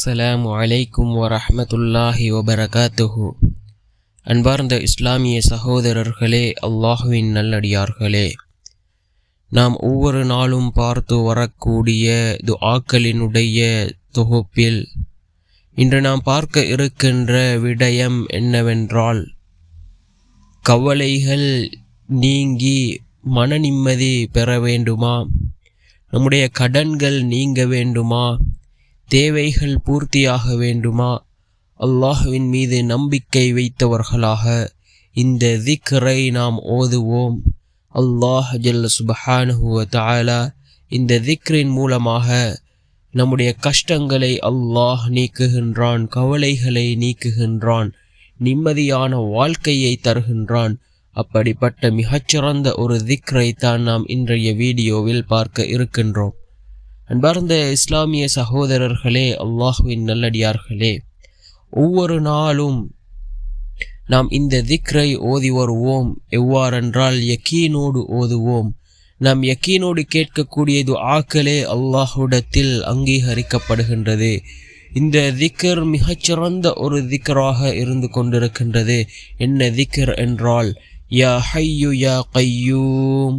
அஸ்ஸலாம் அலைக்கும் வரஹ்மத்துல்லாஹி வபரகாத்துஹு. அன்பார்ந்த இஸ்லாமிய சகோதரர்களே அல்லாஹுவின் நல்லடியார்களே நாம் ஒவ்வொரு நாளும் பார்த்து வரக்கூடிய துஆக்களினுடைய தொகுப்பில் இன்று நாம் பார்க்க இருக்கின்ற விடயம் என்னவென்றால் கவலைகள் நீங்கி மன நிம்மதி பெற வேண்டுமா? நம்முடைய கடன்கள் நீங்க வேண்டுமா? தேவைகள் பூர்த்தியாக வேண்டுமா? அல்லாஹுவின் மீது நம்பிக்கை வைத்தவர்களாக இந்த திக்ரை நாம் ஓதுவோம். அல்லாஹ் ஜல்ல சுபஹானுஹுவ தஆலா இந்த திக்ரின் மூலமாக நம்முடைய கஷ்டங்களை அல்லாஹ் நீக்குகின்றான் கவலைகளை நீக்குகின்றான் நிம்மதியான வாழ்க்கையை தருகின்றான். அப்படிப்பட்ட மிகச்சிறந்த ஒரு திக்ரை தான் நாம் இன்றைய வீடியோவில் பார்க்க இருக்கின்றோம். அன்பார்ந்த இஸ்லாமிய சகோதரர்களே அல்லாஹுவின் நல்லடியார்களே ஒவ்வொரு நாளும் நாம் இந்த திக்ரை ஓதி வருவோம். எவ்வாறென்றால் யக்கீனோடு ஓதுவோம். நாம் யக்கீனோடு கேட்கக்கூடியது ஆக்களே அல்லாஹுடத்தில் அங்கீகரிக்கப்படுகின்றது. இந்த திக்கர் மிகச்சிறந்த ஒரு திக்கராக இருந்து கொண்டிருக்கின்றது. என்ன திக்கர் என்றால் யா ஹையு யா கையூம்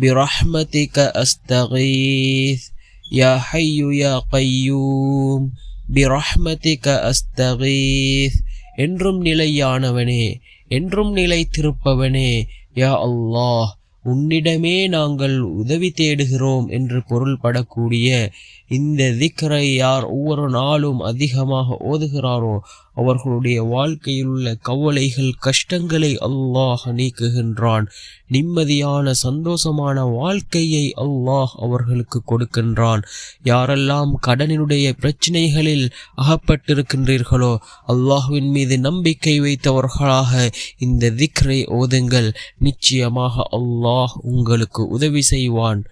பிரஹ்மதிக அஸ்தகீஸ். يا حي يا قيوم برحمتك أستغيث என்றும் நிலையானவனே என்றும் நிலைத்திருப்பவனே யா அல்லாஹ் உன்னிடமே நாங்கள் உதவி தேடுகிறோம் என்று பொருள்படக்கூடிய இந்த திக்கரை யார் ஒவ்வொரு நாளும் அதிகமாக ஓதுகிறாரோ அவர்களுடைய வாழ்க்கையில் உள்ள கவலைகள் கஷ்டங்களை அல்லாஹ் நீக்குகின்றான். நிம்மதியான சந்தோஷமான வாழ்க்கையை அல்லாஹ் அவர்களுக்கு கொடுக்கின்றான். யாரெல்லாம் கடனினுடைய பிரச்சனைகளில் அகப்பட்டிருக்கின்றீர்களோ அல்லாஹுவின் மீது நம்பிக்கை வைத்தவர்களாக இந்த திக்ரை ஓதுங்கள். நிச்சயமாக அல்லாஹ் உங்களுக்கு உதவி செய்வான்.